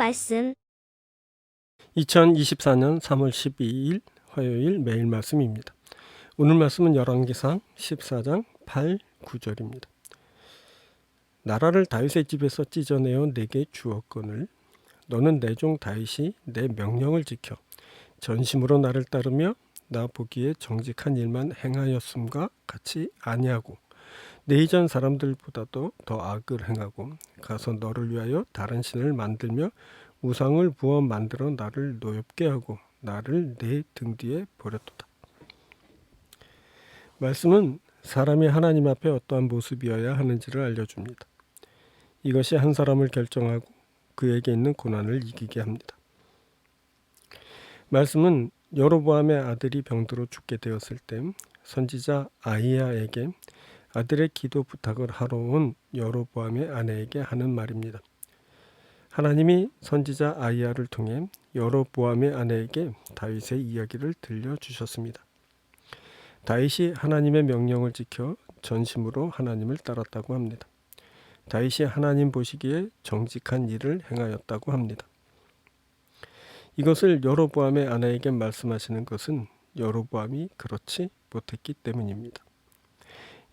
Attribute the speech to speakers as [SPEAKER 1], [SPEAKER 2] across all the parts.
[SPEAKER 1] 말씀
[SPEAKER 2] 2024년 3월 12일 화요일 매일 말씀입니다. 오늘 말씀은 열왕기상 14장 8, 9절입니다. 나라를 다윗의 집에서 찢어내어 내게 주었거늘 너는 내 종 다윗이 내 명령을 지켜 전심으로 나를 따르며 나 보기에 정직한 일만 행하였음과 같이 아니하고 내 이전 사람들보다도 더 악을 행하고 가서 너를 위하여 다른 신을 만들며 우상을 부어 만들어 나를 노엽게 하고 나를 내 등 뒤에 버렸도다. 말씀은 사람이 하나님 앞에 어떠한 모습이어야 하는지를 알려줍니다. 이것이 한 사람을 결정하고 그에게 있는 고난을 이기게 합니다. 말씀은 여로보암의 아들이 병들어 죽게 되었을 때 선지자 아이야에게 아들의 기도 부탁을 하러 온 여로보암의 아내에게 하는 말입니다. 하나님이 선지자 아이야를 통해 여로보암의 아내에게 다윗의 이야기를 들려 주셨습니다. 다윗이 하나님의 명령을 지켜 전심으로 하나님을 따랐다고 합니다. 다윗이 하나님 보시기에 정직한 일을 행하였다고 합니다. 이것을 여로보암의 아내에게 말씀하시는 것은 여로보암이 그렇지 못했기 때문입니다.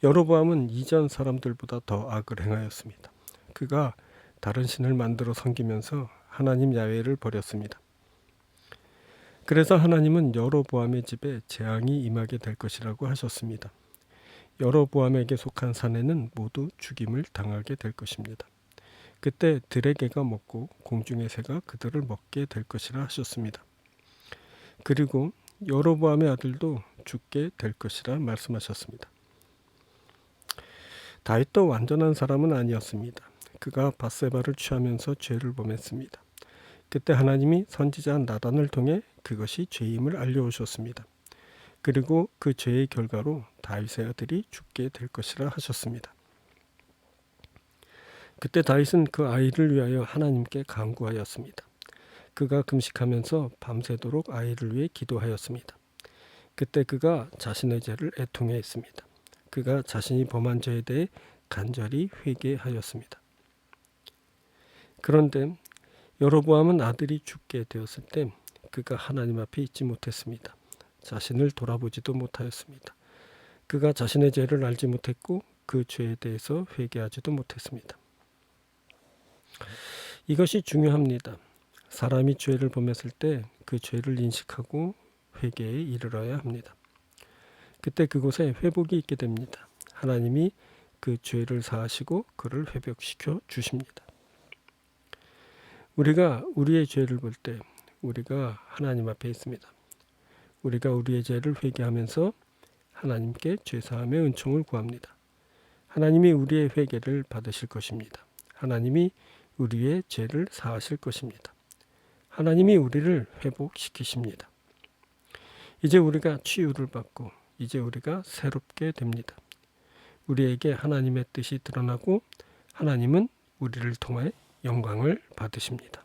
[SPEAKER 2] 여로보암은 이전 사람들보다 더 악을 행하였습니다. 그가 다른 신을 만들어 섬기면서 하나님 야외를 버렸습니다. 그래서 하나님은 여로보암의 집에 재앙이 임하게 될 것이라고 하셨습니다. 여로보암에게 속한 사내는 모두 죽임을 당하게 될 것입니다. 그때 들의 개가 먹고 공중의 새가 그들을 먹게 될 것이라 하셨습니다. 그리고 여로보암의 아들도 죽게 될 것이라 말씀하셨습니다. 다윗도 완전한 사람은 아니었습니다. 그가 바세바를 취하면서 죄를 범했습니다. 그때 하나님이 선지자 나단을 통해 그것이 죄임을 알려오셨습니다. 그리고 그 죄의 결과로 다윗의 아들이 죽게 될 것이라 하셨습니다. 그때 다윗은 그 아이를 위하여 하나님께 간구하였습니다. 그가 금식하면서 밤새도록 아이를 위해 기도하였습니다. 그때 그가 자신의 죄를 애통해 했습니다. 그가 자신이 범한 죄에 대해 간절히 회개하였습니다. 그런데 여로보암은 아들이 죽게 되었을 때 그가 하나님 앞에 있지 못했습니다. 자신을 돌아보지도 못하였습니다. 그가 자신의 죄를 알지 못했고 그 죄에 대해서 회개하지도 못했습니다. 이것이 중요합니다. 사람이 죄를 범했을 때 그 죄를 인식하고 회개에 이르러야 합니다. 그때 그곳에 회복이 있게 됩니다. 하나님이 그 죄를 사하시고 그를 회복시켜 주십니다. 우리가 우리의 죄를 볼 때 우리가 하나님 앞에 있습니다. 우리가 우리의 죄를 회개하면서 하나님께 죄사함의 은총을 구합니다. 하나님이 우리의 회개를 받으실 것입니다. 하나님이 우리의 죄를 사하실 것입니다. 하나님이 우리를 회복시키십니다. 이제 우리가 치유를 받고 이제 우리가 새롭게 됩니다. 우리에게 하나님의 뜻이 드러나고 하나님은 우리를 통해 영광을 받으십니다.